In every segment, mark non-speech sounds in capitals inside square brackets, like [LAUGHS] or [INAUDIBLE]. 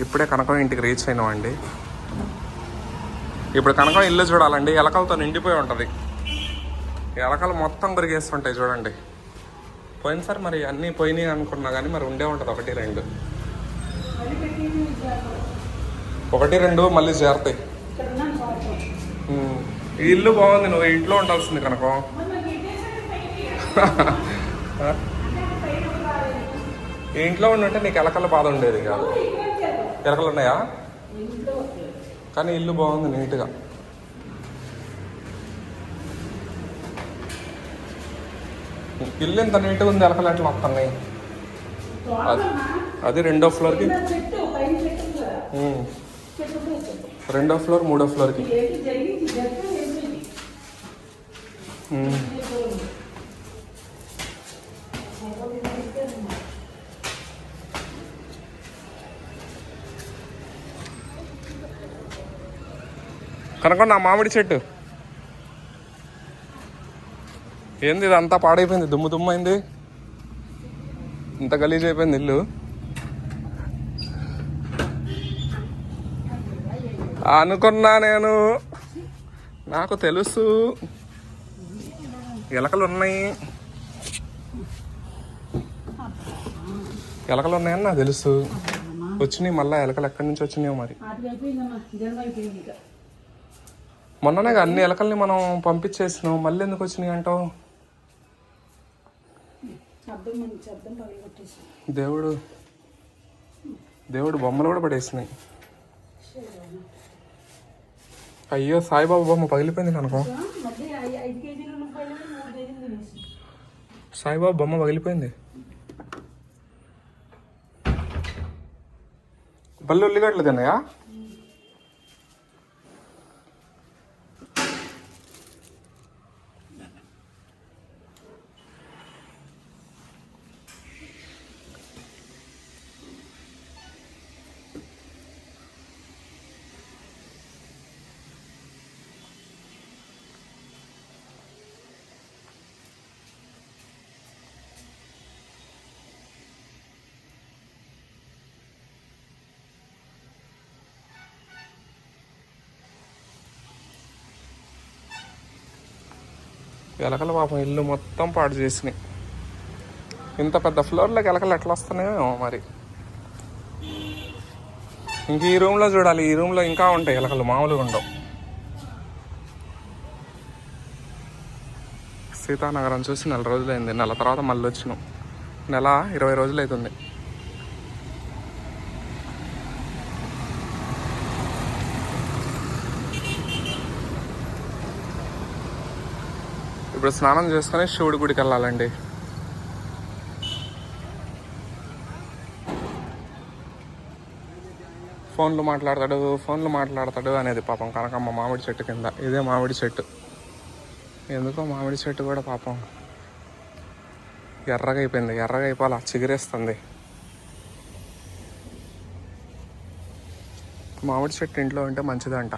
ఇప్పుడే కనకం ఇంటికి రీచ్ అయినామండి. ఇప్పుడు కనకం ఇల్లు చూడాలండి. ఎలకలతో నిండిపోయి ఉంటుంది. ఎలకలు మొత్తం కొరిగేస్తుంటాయి చూడండి. పోయినసారి మరి అన్నీ పోయినాయి అనుకున్నా కానీ మరి ఉండే ఉంటుంది. ఒకటి రెండు. ఒకటి రెండు మళ్ళీ చేరుతాయి. ఈ ఇల్లు బాగుంది. నువ్వు ఇంట్లో ఉండాల్సింది కనకం. [LAUGHS] ఇంట్లో ఉండుంటే నీకు ఎలకల బాధ ఉండేది కాదు. ఎలకలు ఉన్నాయా కానీ ఇల్లు బాగుంది నీట్గా. ఇల్లు ఎంత నీట్గా ఉంది ఎలకలు ఎట్లా వస్తున్నాయి అది- అది రెండో ఫ్లోర్కి. రెండో ఫ్లోర్ మూడో ఫ్లోర్కి? కనుక నా మామిడి చెట్టు. ఏంది ఇదంతా పాడైపోయింది? దుమ్ము దుమ్ము అయింది ఇంత గలీజ్ అయిపోయింది ఇల్లు. అనుకున్నా నేను. నాకు తెలుసు. ఎలకలు ఉన్నాయి ఎలకలు ఉన్నాయని నాకు తెలుసు. వచ్చినాయి మళ్ళీ ఎలకలు ఎక్కడి నుంచి వచ్చినాయో మరి అది అయిపోయిందమ్మా జన్మ అయిపోయింది ఇక మొన్ననే అన్ని ఎలకల్ని మనం పంపించేసినాం మళ్ళీ ఎందుకు వచ్చినాయి అంటావు? దేవుడు దేవుడు బొమ్మలు కూడా పడేసినాయి. అయ్యో సాయిబాబా బొమ్మ పగిలిపోయింది తినేసి సాయిబాబా బొమ్మ పగిలిపోయింది. బల్లి ఉల్లిగడ్డలు తిన్నాయా? ఎలకల పాపం ఇల్లు మొత్తం పాడు చేసినాయి. ఇంత పెద్ద ఫ్లోర్లోకి ఎలకలు ఎట్లా వస్తున్నాయో మరి. ఇంక ఈ రూమ్లో చూడాలి ఈ రూమ్లో ఇంకా ఉంటాయి ఎలకలు మామూలుగా ఉండవు. సీతానగరం చూసి నెల రోజులైంది నెల తర్వాత మళ్ళీ వచ్చినాం నెల ఇరవై రోజులు అవుతుంది ఇప్పుడు స్నానం చేసుకొని శివుడి గుడికి వెళ్ళాలండి. ఫోన్లు మాట్లాడతాడు ఫోన్లు మాట్లాడతాడు అనేది పాపం కనకమ్మ మామిడి చెట్టు కింద. ఇదే మామిడి చెట్టు. ఎందుకో మామిడి చెట్టు కూడా పాపం ఎర్రగా అయిపోయింది ఎర్రగా అయిపోవాలి చిగురేస్తుంది. మామిడి చెట్టు ఇంట్లో ఉంటే మంచిదంట.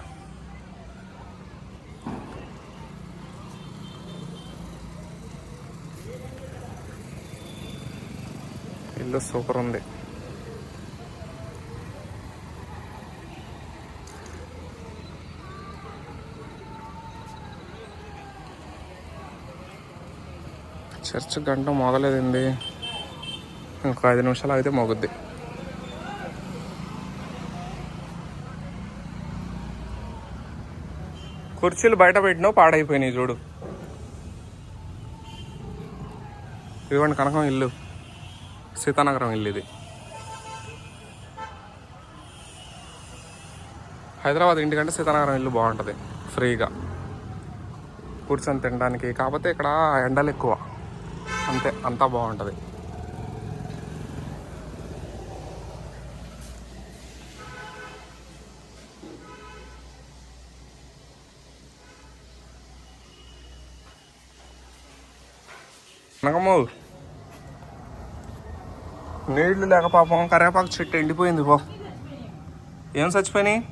ఇల్లు సూపర్ ఉంది. చర్చ్ గంట మోగలేదండి ఇంకొక ఐదు నిమిషాలు అయితే మోగుద్ది. కుర్చీలు బయట పెట్టినావు పాడైపోయినాయి చూడు. ఇదిగోండి కనకం ఇల్లు. సీతానగరం ఇల్లు ఇది హైదరాబాద్ ఇంటికంటే సీతానగరం ఇల్లు బాగుంటుంది ఫ్రీగా. కూర్చొని తినడానికి కాకపోతే ఇక్కడ ఎండలు ఎక్కువ. అంతే అంతా బాగుంటుంది. నగము నీళ్ళు లేక పాపం కరివేపాకు చెట్టు ఎండిపోయింది పో. ఏం చచ్చిపోయినాయి?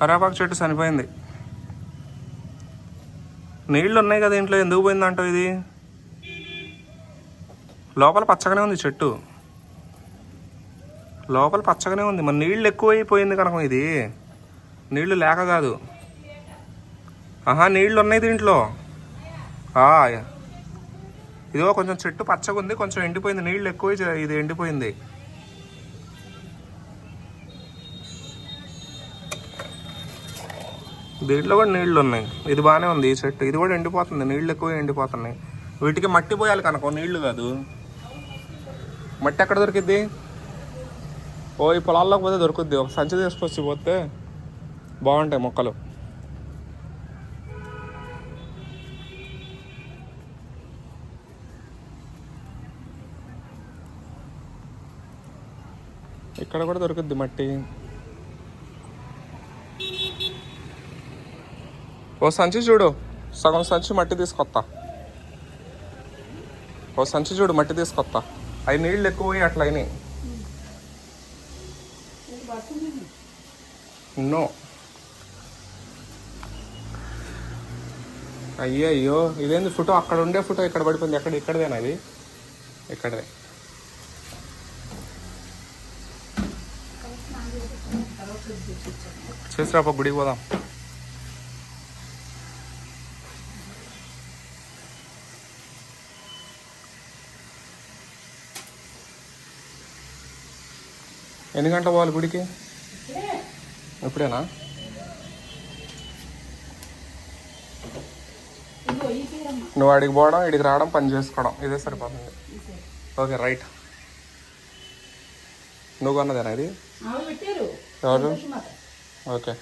కరివేపాకు చెట్టు చనిపోయింది. నీళ్ళు ఉన్నాయి కదా ఇంట్లో ఎందుకు పోయిందంటావు ఇది? లోపల పచ్చగానే ఉంది చెట్టు. లోపల పచ్చగానే ఉంది. మరి నీళ్ళు ఎక్కువైపోయింది కనుక ఇది. నీళ్ళు లేక కాదు. ఆహా నీళ్ళు ఉన్నాయి దీంట్లో. ఆ, ఇదిగో కొంచెం చెట్టు పచ్చగా ఉంది కొంచెం ఎండిపోయింది నీళ్ళు ఎక్కువ ఇది ఎండిపోయింది. దీంట్లో కూడా నీళ్ళు ఉన్నాయి. ఇది బాగానే ఉంది ఈ చెట్టు. ఇది కూడా ఎండిపోతుంది నీళ్ళు ఎక్కువ ఎండిపోతున్నాయి. వీటికి మట్టి పోయాలి కనుక నీళ్ళు కాదు. మట్టి ఎక్కడ దొరికిద్ది? ఓ ఈ పొలాల్లోకి పోతే దొరుకుద్ది. ఒక సంచి తీసుకొచ్చి పోతే బాగుంటాయి మొక్కలు. ఇక్కడ కూడా దొరుకుద్ది మట్టి. ఓ సంచి చూడు. సగం సంచి మట్టి తీసుకొత్తా. ఓ సంచి చూడు మట్టి తీసుకొత్తా. అవి నీళ్ళు ఎక్కువ పోయి అట్లా అయినాయి. నో. అయ్యో అయ్యో ఇదేంది ఫోటో? అక్కడ ఉండే ఫోటో ఇక్కడ పడిపోయింది. ఎక్కడ ఇక్కడదేనా ఇది? ఇక్కడదే. చేసిరాప గుడికి పోదాం ఎన్ని గంటలు పోవాలి గుడికి? ఎప్పుడేనా? నువ్వు అడిగి పోవడం ఇడికి రావడం పని చేసుకోవడం. ఇదే సరిపోతుంది. Okay right. నువ్వు కొన్నదేనా ఇది? ఎవరు. ఓకే.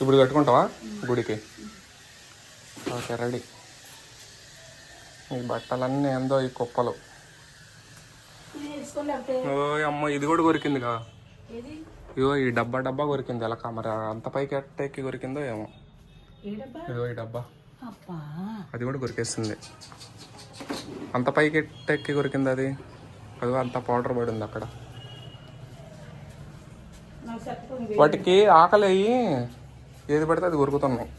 ఇప్పుడు కట్టుకుంటావా? గుడికి. Okay ready. ఈ బట్టలన్నీ ఏందో ఈ కుప్పలు. ఇది ఓ అమ్మ ఇది కూడా కొరికిందిగా? ఏది? ఇగో ఈ డబ్బా డబ్బా కొరికింది. ఎలా మరి అంత పైకి ఎట్టెక్కి కొరికిందో ఏమో. ఇదిగో ఈ డబ్బా. అది కూడా కొరికేస్తుంది అంత పైకి ఎట్టెక్కి కొరికింది అది? అదిగో అంత పౌడర్ పడింది అక్కడ. వాటికి ఆకలి అయ్యి ఏది పడితే అది ఉరుకుతున్నాయి.